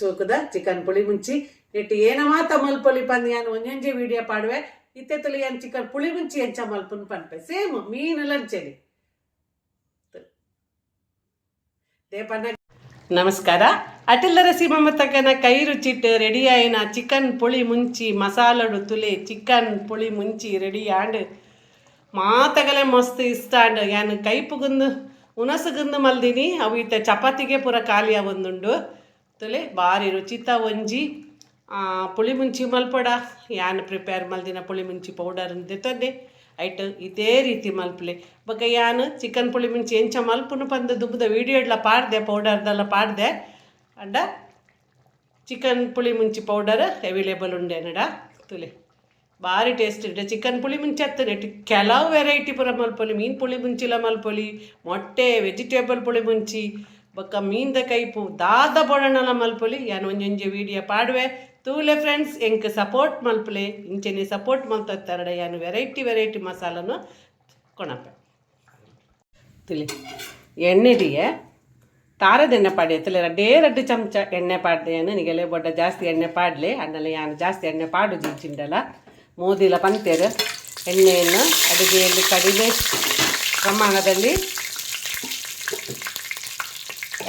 ಸೋಕುದ, chicken puli ಮುಂಚಿ. ನೆಟ್ಟು ಏನವ ಮಾತ ಮಲ್ಪೊಲಿ ಪಂದ್ ಯಾನು ಒಂಜೊಂಜೆ ವಿಡಿಯೋ ಪಾಡುವೆ. ಇತ್ತೆತ್ತಲಿ ಯಾನ್ ಚಿಕನ್ ಪುಳಿ ಮುಂಚಿ ಎಂಚ ಮಲ್ಪುನ್ ಪನ್ಪೆ. ಸೇಮ್ ಮೀನು ಲಂಚಲಿ ನಮಸ್ಕಾರ. ಅಟಿಲ್ಲರ ಸೀಮಮ್ಮ ತಕ್ಕನ ಕೈ ರುಚಿಟ್ಟು ರೆಡಿ ಆಯಿನ ಚಿಕನ್ ಪುಳಿ ಮುಂಚಿ, ಮಸಾಲಡು ತುಲೆ ಚಿಕನ್ ಪುಳಿ ಮುಂಚಿ ರೆಡಿ ಆಂಡ್ ಮಾತಗಲೆ ಮಸ್ತ್ ಇಷ್ಟ ಆಂಡ್ ಯಾನ್ ಕೈಪುಗುಂದು ಉನಸಗುಂದು ಮಲ್ದಿನಿ. ಅವು ಇತ್ತೆ ಚಪಾತಿಗೆ ಪೂರ ಖಾಲಿ ಅವೊಂದುಂಡು ತುಲೆ ಭಾರಿ ರುಚಿತ ಒಂಜಿ ಆ, ಪುಳಿ ಮುಂಚಿ ಮಲ್ಪಡ. ಯಾನ್ ಪ್ರಿಪೇರ್ ಮಲ್ದಿನ ಪುಳಿ ಮುಂಚಿ ಪೌಡರ್ ದೆತ್ತೊಂದೆ ಐಟ್ ಇದೇ ರೀತಿ ಮಲ್ಪಲೆ. ಬೊಕ ಯಾನ್ ಚಿಕನ್ ಪುಳಿ ಮುಂಚಿ ಎಂಚ ಮಲ್ಪುನು ಪಂದ ದುಬ್ಬದ ವಿಡಿಯೋ ಎಲ್ಲ ಪಾಡ್ದೆ ಪೌಡರ್ದೆಲ್ಲ ಪಾಡ್ದೆ. ಅಂಡ chicken puli munchi powder available ಉಂಡೆ ನಡ ತುಲೆ. ಭಾರಿ ಟೇಸ್ಟ್ ಇದೆ ಚಿಕನ್ ಪುಳಿ ಮುಂಚೆ ಹತ್ತನೆ ಕೆಲವು ವೆರೈಟಿ ಪುರ ಮಲ್ಪೊಲಿ. ಮೀನು ಪುಳಿ ಮುಂಚಿಲ ಮಲ್ಪೊಲಿ ಮೊಟ್ಟೆ ವೆಜಿಟೇಬಲ್ ಪುಳಿ ಮುಂಚಿ ಬೊಕ್ಕ ಮೀನ್ದ ಕೈಪು ದಾದ ಬೊಡಣಲ ಮಲ್ಪೊಲಿ, ಯಾನ್ ಒಂಜೊಂಜಿ ವಿಡಿಯೋ ಪಾಡುವೆ. ತೂಲೆ ಫ್ರೆಂಡ್ಸ್, ಎಂಕ್ ಸಪೋರ್ಟ್ ಮಲ್ಪಲೆ, ಇಂಚೆನೆ ಸಪೋರ್ಟ್ ಮಲ್ತತ್ತಾರಡೆ ಯಾನು ವೆರೈಟಿ ವೆರೈಟಿ ಮಸಾಲನು ಕೊಣಪೆ. ಎಣ್ಣೆ ತಾರದ ಎಣ್ಣೆ ಪಾಡಿ ಎತ್ತಲೆ ರಡ್ಡೇ ರಡ್ಡು ಚಮಚ ಎಣ್ಣೆ ಪಾಡ್ದೇನು ನಿಗೆಲೆ ಬೊಡ್ಡ ಜಾಸ್ತಿ ಎಣ್ಣೆ ಪಾಡ್ಲೆ. ಅನ್ನಲ್ಲ ಯಾನು ಜಾಸ್ತಿ ಎಣ್ಣೆ ಪಾಡು ಜಿಂಚಿಂಡಲ ಮೋದಿಲ ಪಂತೇರು ಎಣ್ಣೆಯನ್ನು ಅಡುಗೆಯಲ್ಲಿ ಕಡಿಮೆ ಪ್ರಮಾಣದಲ್ಲಿ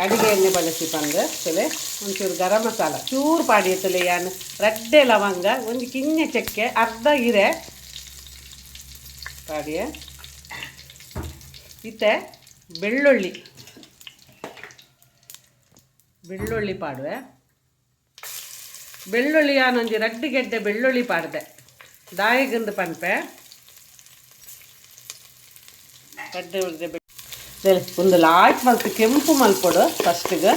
ಅಡುಗೆ ಎಣ್ಣೆ ಬಳಸಿ ಬಂದು ತಲೆ ಒಂಚೂರು ಗರಂ ಮಸಾಲ, ಚೂರು ಪಾಡಿ ತಲೆ ಏನು ರಡ್ಡೆ ಲವಂಗ, ಒಂದು ಕಿನ್ನೆ ಚಕ್ಕೆ, ಅರ್ಧ ಹಿರೆ ಪಾಡಿಯ. ಇತ್ತೆ ಬೆಳ್ಳುಳ್ಳಿ. ಬೆಳ್ಳುಳ್ಳಿ ಪಾಡುವೆ. ಬೆಳ್ಳುಳ್ಳಿ ಯಾನೊಂದು ರಡ್ಡು ಗೆಡ್ಡೆ ಬೆಳ್ಳುಳ್ಳಿ ಪಾಡ್ದೆ. ದಾಯಿಗಂದು ಪನ್ಪೆ. ರಡ್ಡೆ ಉಳ್ದೆ ಒಂದು ಲಾಟ್ ಮತ್ತು ಕೆಂಪು ಮಲ್ಪೊಡು ಫಸ್ಟಿಗೆ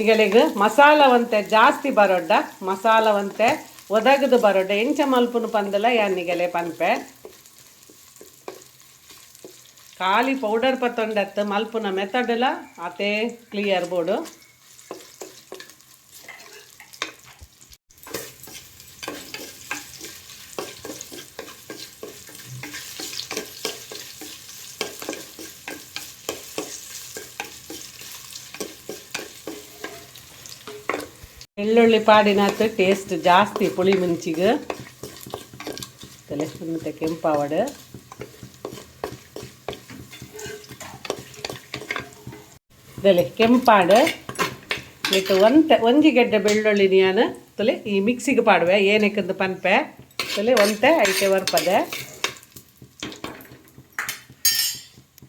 ಈಗಳಿಗೆ ಮಸಾಲವಂತೆ ಜಾಸ್ತಿ ಬರೋಡ್ಡ, ಮಸಾಲವಂತೆ ಒದಗದು ಬರೋಡ್ಡ, ಎಂಚ ಮಲ್ಪುನು ಪಂದಲ ಯಾನಿಗೆಲೆ ಪನ್ಪೆ. ಖಾಲಿ ಪೌಡರ್ ಪತ್ತೊಂಡತ್ತು ಮಲ್ಪುನ ಮೆಥಡಲ್ಲ ಅತೇ ಕ್ಲಿಯರ್ ಬೋರ್ಡು ಬೆಳ್ಳುಳ್ಳಿ ಪಾಡಿನತ್ತು ಟೇಸ್ಟ್ ಜಾಸ್ತಿ ಪುಳಿ ಮುಂಚಿಗೆ. ತಲೆ ಮತ್ತೆ ಕೆಂಪಾವಡು. ತಲೆ ಕೆಂಪಾಡು. ಇಟ್ಟು ಒಂತೆ ಒಂಜಿ ಗೆಡ್ಡೆ ಬೆಳ್ಳುಳ್ಳಿ ನಾನು ತಲೆ ಈ ಮಿಕ್ಸಿಗೆ ಪಾಡುವೆ ಏನಕ್ಕಂದು ಪನ್ಪೆ? ತಲೆ ಒಂತೆ ಐತೆ ವರ್ಪದೆ.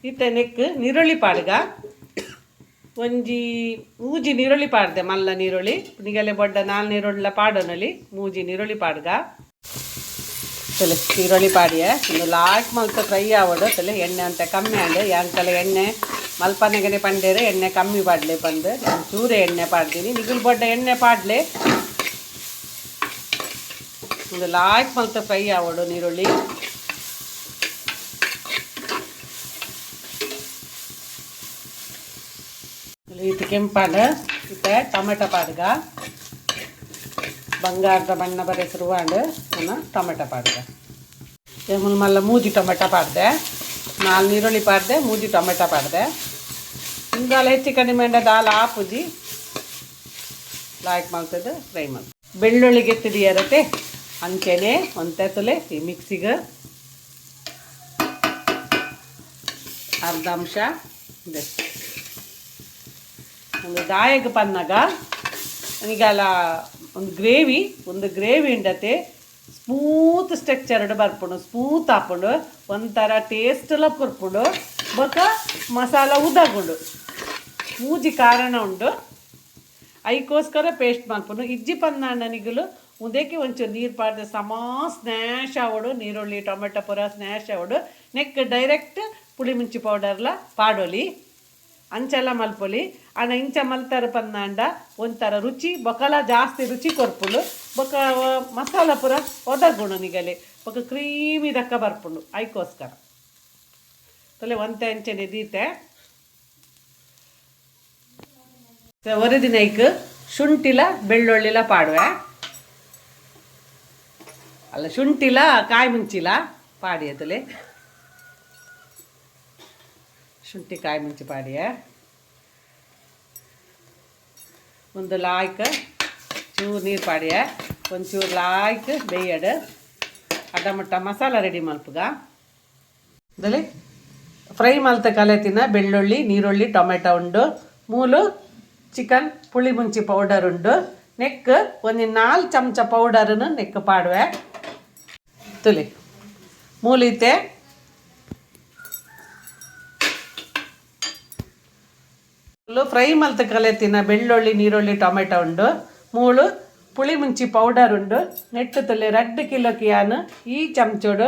ಇತ್ತೆ ನೆಕ್ ನೀರುಳ್ಳಿ ಪಾಡ್ಗ. ಒಂಜಿ ಮೂಜಿ ನೀರುಳ್ಳಿ ಪಾಡ್ದೆ, ಮಲ್ಲ ನೀರುಳ್ಳಿ ನಿಗಲೆ ಬೊಡ್ಡ ನಾಲ್ ನೀರುಳ್ಳ ಪಾಡೋನಲ್ಲಿ ಮೂಜಿ ನೀರುಳ್ಳಿ ಪಾಡ್ಗ. ತಲೆ ಈರುಳ್ಳಿ ಪಾಡಿಯ. ಒಂದು ಲಾಟ್ ಮಲ್ತ ಫ್ರೈ ಆವಡು, ತಲೆ ಎಣ್ಣೆ ಅಂತ ಕಮ್ಮಿ ಆಂಡು. ಯಾಂಕಲ ಎಣ್ಣೆ, ಮಲ್ಪನೆಗನೆ ಪಂಡೇರೆ, ಎಣ್ಣೆ ಕಮ್ಮಿ ಪಾಡ್ಲೆ ಬಂದು ನಾನು ಚೂರೆ ಎಣ್ಣೆ ಪಾಡ್ತೀನಿ ನಿಗಲ್ ಬೊಡ್ಡ ಎಣ್ಣೆ ಪಾಡ್ಲೆ. ಒಂದು ಲಾಟ್ ಮಲ್ತ ಫ್ರೈ ಆವಡು ನೀರುಳ್ಳಿ ಇದು ಕೆಂಪಾಡು ಇತ್ತೆ ಟೊಮೆಟೊ ಪಾಡ್ಗ. ಬಂಗಾರದ ಬಣ್ಣ ಬರೆ ಶುರುವಾಂಡು ನಾನು ಟೊಮೆಟೊ ಪಾಡ್ದೆ ಏಮುಲ್ ಮಲ್ಲ ಮೂಜಿ ಟೊಮೆಟೊ ಪಾಡ್ದೆ. ನಾಲ್ ನೀರುಳ್ಳಿ ಪಾಡ್ದೆ ಮೂಜಿ ಟೊಮೆಟೊ ಪಾಡ್ದೆ. ಹಿಂಗಾಲ ಹೆಚ್ಚು ಕಡಿಮೆ ಅಂಡ ದಾಲ್ ಆಪುಜಿ ಲಾಯ್ಕ್ ಮಾಡ್ತದೆ ಫ್ರೈ ಮಾಡಿ ಬೆಳ್ಳುಳ್ಳಿಗೆ ತಿಡಿಯರತ್ತೆ ಅಂಚೆನೆ ಒಂತೆ ತುಲೆ ಈ ಮಿಕ್ಸಿಗೆ. ಅರ್ಧ ಅಂಶ ಇದೆ. ಒಂದು ದಾಯಗ ಪನ್ನಗ ನನಗಲ್ಲ ಒಂದು ಗ್ರೇವಿ ಒಂದು ಗ್ರೇವಿ ಉಂಡತೆ ಸ್ಮೂತ್ ಸ್ಟ್ರಕ್ಚರ್ಡ್ ಬರ್ಪುಂಡು, ಸ್ಮೂತ್ ಹಾಕೊಂಡು ಒಂಥರ ಲ ಕೊರ್ಪುಂಡು ಬೊಕ ಮಸಾಲ ಉದಾಗುಂಡು. ಮೂಜಿ ಕಾರಣ ಉಂಡು. ಐಕೋಸ್ಕರ ಪೇಸ್ಟ್ ಮಾಡ್ಪುಂಡು. ಇಜ್ಜಿ ಪನ್ನಣ್ಣನಿಗಲು ಉದಕ್ಕೆ ಒಂಚೂರು ನೀರು ಪಾಡ್ದೆ ಸಮ ಸ್ನ್ಯಾಶ್ ಆವಡು, ನೀರುಳ್ಳಿ, ಟೊಮೆಟೊ ಪುರ ಸ್ನ್ಯಾಶ್ ಆವಡು ನೆಕ್ ಡೈರೆಕ್ಟ್ ಪುಳಿ ಮುಂಚಿ ಪೌಡರ್ಲ ಪಾಡೋಲಿ. ಅಂಚೆಲ್ಲ ಮಲ್ಪೊಲಿ. ಅಣ್ಣ ಇಂಚ ಮಲ್ತಾರ ಪಂದಾಂಡ ಒಂಥರ ರುಚಿ, ಬೊಕಲ ಜಾಸ್ತಿ ರುಚಿ ಕೊರ್ಪುಂಡು ಬೊಕ ಮಸಾಲ ಪೂರ ಒದಗುಣು ನಿಗಲೆ ಬೊಕ ಕ್ರೀಮಿ ದಕ್ಕ ಬರ್ಪುಂಡು. ಐಕೋಸ್ಕರ ತಲೆ ಒಂತೆ ಅಂಚೆನೆ ದೀತೆ ஒரு ದಿನೈಕ್ ಶುಂಠಿಲ, ಬೆಳ್ಳುಳ್ಳಿಲ ಪಾಡುವೆ. ಅಲ್ಲ, ಶುಂಠಿಲ, ಕಾಯಿ ಮುಂಚಿಲ ಪಾಡಿ ಅತಲೆ ಶುಂಠಿ ಕಾಯಿ ಮುಂಚಿ ಪಾಡಿಯ ಒಂದು ಲಾಯ್ಕ ಚೂರು ನೀರು ಪಾಡಿಯ ಒಂಚೂರು ಲಾಯ್ಕ್ ಬೇಯಡ್ ಅಡ್ಡಮಟ್ಟ ಮಸಾಲ ರೆಡಿ ಮಲ್ಪಗ ಇದರಲ್ಲಿ ಫ್ರೈ ಮಲ್ತ ಕಲೆತಿನ ಬೆಳ್ಳುಳ್ಳಿ, ನೀರುಳ್ಳಿ, ಟೊಮೆಟೊ ಉಂಡು, ಮೂಲು ಚಿಕನ್ ಪುಳಿ ಮುಂಚಿ ಪೌಡರ್ ಉಂಡು ನೆಕ್ ಒಂದು ನಾಲ್ಕು ಚಮಚ ಪೌಡರನ್ನು ನೆಕ್ ಪಾಡುವೆ. ತುಲಿ ಮೂಲಿತೆ ಫ್ರೈ ಮಲ್ತ ಕಲೆತಿನ ಬೆಳ್ಳುಳ್ಳಿ, ನೀರುಳ್ಳಿ, ಟೊಮೆಟೊ ಉಂಡು. ಮೂಳು ಪುಳಿ ಮುಂಚಿ ಪೌಡರ್ ಉಂಡು. ನೆಟ್ಟು ತಲೆ ರಡ್ಡು ಕಿಲೋಕಿಯಾನು ಈ ಚಮಚೋಡು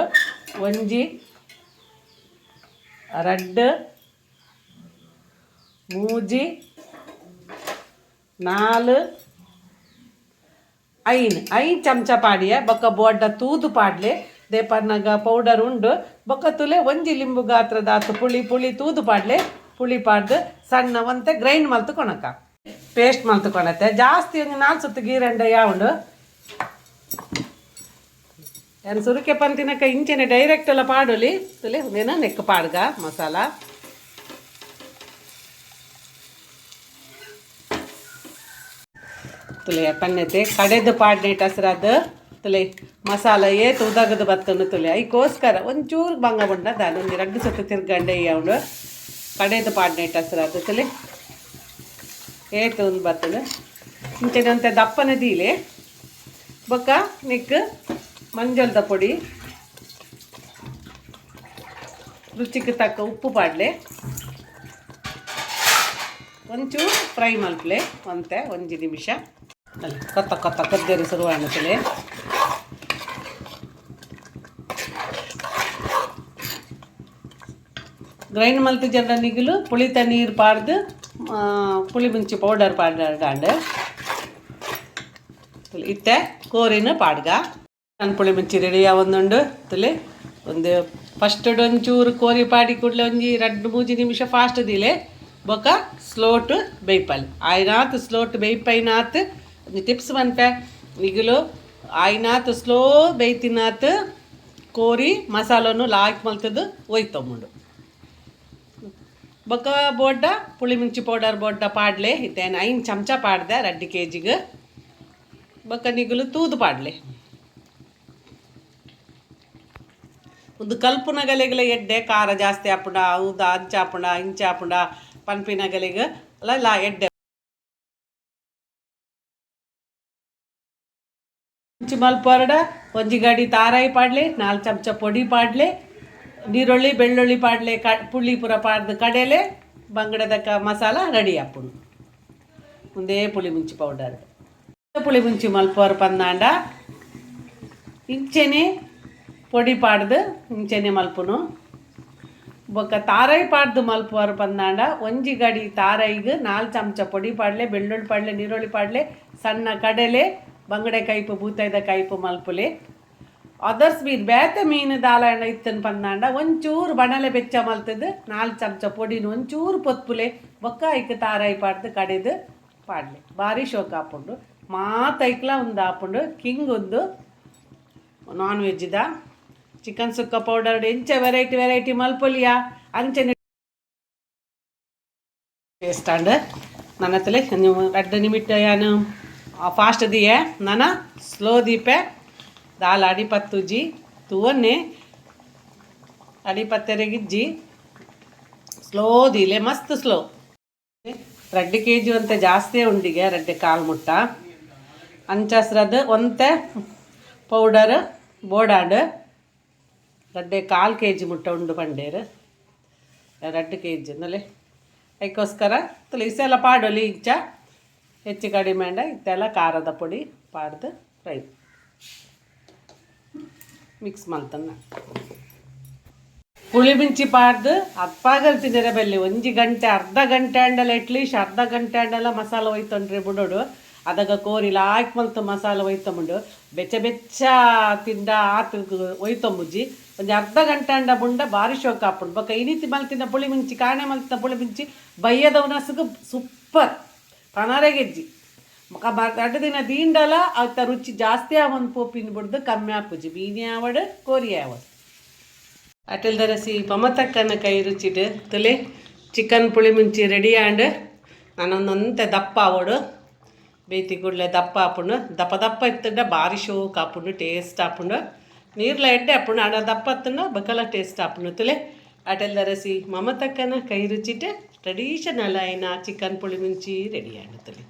ಒಂಜಿ ರಡ್ಡು, ಮೂಜಿ ನಾಲ್, ಐನ್. ಐನ್ ಚಮಚ ಪಾಡಿಯ. ಬೊಕ್ಕ ಬೋಡ್ಡ ತೂದು ಪಾಡ್ಲೆ. ದೇಪರ್ನಗ ಪೌಡರ್ ಉಂಡು. ಬೊಕ್ಕ ತುಲೆ ಒಂಜಿ ಲಿಂಬು ಗಾತ್ರದ ಪುಳಿ ಪುಳಿ ತೂದು ಪಾಡ್ಲೆ. ಪುಳಿ ಪಾಡ್ದು ಸಣ್ಣ ಒಂತೆ ಗ್ರೈಂಡ್ ಮಲ್ತು ಕೊಣಕ ಪೇಸ್ಟ್ ಮಲ್ತು ಕೊಣತೆ ಜಾಸ್ತಿ ಒಂದು ನಾಲ್ಕು ಸುತ್ತು ಗೀರಂಡ ಯಾವುಂಡು ಏನು ಸುರುಕೆ ಪಂತಿನಕ ಇಂಚನೆ ಡೈರೆಕ್ಟ್ ಎಲ್ಲ ಪಾಡೋಲಿ. ತುಲೆ ಒಂದೇನ ನೆಕ್ ಪಾಡ್ಗ, ಮಸಾಲ. ತುಲೆ ಪನ್ನೆತೆ ಕಡೆದು ಪಾಡ್ನೇಟ್ ಹಸ್ರದ್ದು ತುಲೆ ಮಸಾಲ ಏತು ಉದಗದು ಬತ್ತನು ತುಲೆ. ಐಕೋಸ್ಕರ ಒಂಚೂರು ಬಂಗ ಬಂಡ ದಾನ. ಒಂದು ಎರಡು ಸುತ್ತ ತಿರ್ಗಂಡೆ ಅವನು ಕಡೆದು ಪಾಡ್ನೆ ಇಟ್ಟಸ್ರ ತುಲೆ ಏತು ಒಂದು ಬರ್ತದೆ ಇಂಚೆನೆ ಅಂತ ದಪ್ಪನ ದೀಲೆ. ಬೊಕ್ಕ ನಿಕ್ ಮಂಜಲ್ದ ಪುಡಿ. ರುಚಿಗೆ ತಕ್ಕ ಉಪ್ಪು ಪಾಡ್ಲೆ. ಒಂಚೂರು ಫ್ರೈ ಮಲ್ಪಲೆ ಅಂತೆ ಒಂಜಿ ನಿಮಿಷ. ಅಲ್ಲಿ, ಕೊತ್ತ ಕೊತ್ತ, ಕದ್ದೇರಿ ಶುರುವಾಣತಲೆ ಗ್ರೈಂಡ್ ಮಲ್ತು ಜನ ನಿಗಲು ಪುಳಿತ ನೀರು ಪಾಡ್ದು ಪುಳಿ ಮುಂಚಿ ಪೌಡರ್ ಪಾಡ್ಗಾಂಡು ಇತ್ತೆ, ಕೋರಿನ ಪಾಡ್ಗ. ನಾನು ಪುಳಿ ಮುಂಚಿ ರೆಡಿ ಒಂದುಂಡು ತುಲೆ ಒಂದು ಫಸ್ಟ್ ಒಂಚೂರು ಕೋರಿ ಪಾಡಿ ಕೂಡಲೇ ಒಂಜಿ ಎರಡು ಮೂಜಿ ನಿಮಿಷ ಫಾಸ್ಟ್ ದಿಲೆ. ಬೊಕ ಸ್ಲೋಟ್ ಬೇಯ್ಪಲ್. ಆಯ್ನಾತ್ ಸ್ಲೋಟ್ ಬೇಯ್ಪೈನಾತ್. ಒಂದು ಟಿಪ್ಸ್ ಬಂತೆ. ಈಗಲು ಆಯ್ನಾತ್ ಸ್ಲೋ ಬೇಯ್ತಿನಾತ್. ಕೋರಿ ಮಸಾಲನು ಲಾಕ್ ಮಲ್ತದ್ದು ಒಯ್ತೊಮ್ಮುಂಡು. ಬೊಕ್ಕ ಬೋಡ್ಡ ಪುಳಿ ಮಿಂಚಿ ಪೌಡರ್ ಬೋಡ್ಡ ಪಾಡ್ಲೆ ಇತ್ತೇನು ಐನ್ ಚಮಚ ಪಾಡ್ದೆ ರಡ್ಡಿ ಕೆ ಜಿಗೆ ಬೊಕ್ಕ ನಿಗುಲು ತೂದು ಪಾಡ್ಲೆ. ಒಂದು ಕಲ್ಪುನ ಗಲೆಗಳ ಎಡ್ಡೆ, ಖಾರ ಜಾಸ್ತಿ ಹಾಪುಂಡ ಹೌದ, ಅಂಚ ಹಾಪುಂಡ ಇಂಚ ಹಾಪುಂಡ ಪನ್ಪಿನ ಗಲೆಗ ಅಲ್ಲ ಎಡ್ಡೆ. ಮುಂಚಿ ಮಲ್ಪೊರಡ ಒಂಜಿ ಗಡಿ ತಾರಾಯಿ ಪಾಡ್ಲೆ, ನಾಲ್ಕು ಚಮಚ ಪೊಡಿ ಪಾಡ್ಲೆ. ನೀರುಳ್ಳಿ, ಬೆಳ್ಳುಳ್ಳಿ ಪಾಡ್ಲೆ, ಕ, ಪುಳ್ಳಿಪುರ ಪಾಡ್ದು ಕಡೆಲೆ ಕ, ಮಸಾಲ, ರೆಡಿ ಆಪುಂಡು ಮುಂದೇ ಪುಳಿ ಮುಂಚಿ ಪೌಡರ್ ಪುಳಿ ಮುಂಚಿ ಮಲ್ಪೋರು ಪಂದಾಂಡ. ಇಂಚೆನೆ ಪೊಡಿ ಪಾಡ್ದು ಇಂಚೆನೆ ಮಲ್ಪುನು. ಬೊಕ್ಕ ತಾರೈ ಪಾಡ್ದು మలుపు ಪಂದಾಂಡ. ಒಂಜಿ ಗಡಿ ತಾರೈಗೆ ನಾಲ್ಕು ಚಮಚ ಪೊಡಿ ಪಾಡ್ಲೆ, ಬೆಳ್ಳುಳ್ಳಿ ಪಾಡ್ಲೆ, ನೀರುಳ್ಳಿ ಪಾಡ್ಲೆ, ಸಣ್ಣ ಕಡಲೆ, ಬಂಗಡೆ ಕೈಪು ಭೂತೈದ ಕೈಪು ಮಲ್ಪುಲೆ. ಅದರ್ಸ್ ಮೀನು ಬೇತೆ ಮೀನು ದಾಲಾಯಣ ಇತ್ತನ್ ಪಂದಾಂಡ ಒಂಚೂರು ಬಣಲೆ ಬೆಚ್ಚ ಮಲ್ತದ್ದು ನಾಲ್ಕು ಚಮಚ ಪೊಡಿನ ಒಂಚೂರು ಪೊತ್ಪುಲೆ ಬೊಕ್ಕ ಐಕ್ ತಾರಾಯಿ ಪಾಡ್ದು ಕಡೆದು ಪಾಡ್ಲೆ ಭಾರಿ ಶೋಕ ಹಾಪುಂಡು ಮಾತೈಕ್ಲ ಒಂದು ಹಾಪುಂಡು ಕಿಂಗ್ ಒಂದು ನಾನ್ ವೆಜ್ದ ಚಿಕನ್ ಸುಕ್ಕ ಪೌಡರ್ ಎಂಚ ವೆರೈಟಿ ವೆರೈಟಿ ಮಲ್ಪೊಲಿಯಾ ಅಂಚನೆ ಟೇಸ್ಟ್ ಅಂಡ್ ನನ್ನ ಹತ್ತಲೆ ನೀವು ರಡ್ಡ ನಿಮಿಟ್ ಯಾನು ಫಾಸ್ಟ್ ದಿಯೆ ನನ್ನ ಸ್ಲೋ ದೀಪೆ ದಾಲ್ ಅಡಿಪತ್ತುಜಿ ತೂವನ್ನೆ ಅಡಿಪತ್ತೆರೆಗಿಜ್ಜಿ ಸ್ಲೋ ದೀಲೆ, ಮಸ್ತ್ ಸ್ಲೋ ರಡ್ಡೆ ಕೆ ಜಿ ಅಂತ ಜಾಸ್ತಿ ಉಂಡಿಗೆ, ರಡ್ಡೆ ಕಾಲು ಮುಟ್ಟ. ಅಂಚಸ್ರದ್ದು ಒಂತೆ ಪೌಡರ್, ಬೋಡಾಡ್. ರಡ್ಡೆ ಕಾಲು ಕೆ ಜಿ ಮುಟ್ಟ ಉಂಡು ಪಂಡೇರು. ಎರಡು ಕೆ ಜಿ ಅಂದಲೇ ಅದಕ್ಕೋಸ್ಕರ ತುಲಿ, ಇಸೆಲ್ಲ ಪಾಡೋಲಿ, ಇಂಚ. ಹೆಚ್ಚು ಕಡಿಮೆ ಇತ್ತೆಲ್ಲ ಖಾರದ ಪುಡಿ ಪಾಡ್ದು ಫ್ರೈ ಮಿಕ್ಸ್ ಮಾಡ್ತಾನೆ. ಪುಳಿ ಮಿಂಚಿ ಪಾಡ್ದು ಅಪ್ಪಾಗಲ್ ತಿಂದರೆ ಬೆಲ್ಲಿ. ಒಂಜಿ ಗಂಟೆ, ಅರ್ಧ ಗಂಟೆ ಹಂಡಲ್ಲ ಅಟ್ಲೀಸ್ಟ್ ಅರ್ಧ ಗಂಟೆ ಹಂಡಲ್ಲ ಮಸಾಲ ಹೋಯ್ತಂಡ್ರಿ ಬಿಡೋಡು. ಅದಾಗ ಕೋರಿ ಹಾಕಿ ಮಲ್ತು ಮಸಾಲ ಒಯ್ತೊಂಬುಡು. ಬೆಚ್ಚ ಬೆಚ್ಚ ತಿಂದ ಆತ ಒಯ್ತೊಂಬುಜಿ ಒಂದು ಅರ್ಧ ಗಂಟೆ ಹಂಡ ಬುಂಡ ಭಾರಿ ಶೋಕ ಹಾಪುಂಡು ಬೊಕ್ಕ ಇನಿತಿ ಮಲ್ತಿನ ಪುಳಿ ಮಿಂಚಿ, ಕಾಣೆ ಮಲ್ತಿನ ಪುಳಿ ಮಿಂಚಿ ಬಯ್ಯದವನಸುಗು ಸೂಪರ್. ಪಣರೆ ಗೆಜ್ಜಿ. ಕಟದಿನ ದೀಂಡಲ ಅತ್ತ ರುಚಿ ಜಾಸ್ತಿ ಆವೊಂದು ಪೋಪಿನ ಬಿಡ್ದು ಕಮ್ಮಿ ಆಪುಜಿ ಬೀನಿ ಆವಡ, ಕೋರಿ ಆವಡ. ಅಟಲ್ ದರಸಿ ಪಮತಕ್ಕನ ಕೈ ರುಚಿಟ್ಟು ತುಲೆ, ಚಿಕನ್ ಪುಳಿ ಮುಂಚಿ ರೆಡಿ ಆಂಡ್ ನಾನೊಂದೊಂತೆ ದಪ್ಪ ಆವಡು. ಬೇತಿ ಗುಡ್ಲೆ ದಪ್ಪ ಆಪುಂಡು. ದಪ್ಪ ದಪ್ಪ ಇತ್ತಂಡ ಭಾರಿ ಶೋಕ್ ಆಪುಂಡು, ಟೇಸ್ಟ್ ಆಪುಂಡು. ನೀರ್ಲ ಎಡ್ಡೆ ಹಾಪುಂಡು ಆಡ ದಪ್ಪ ಹತ್ತಂಡ ಬಕಲ ಟೇಸ್ಟ್ ಆಪುಂಡು ತುಲೆ. ಅಟಲ್ ದರಸಿ ಮಮತಕ್ಕನ ಕೈ ರುಚಿಟ್ಟು ಟ್ರೆಡಿಷನಲ್ ಆಯ್ನ ಚಿಕನ್ ಪುಳಿ ಮುಂಚಿ ರೆಡಿ ಆಂಡ್ ತಲೆ.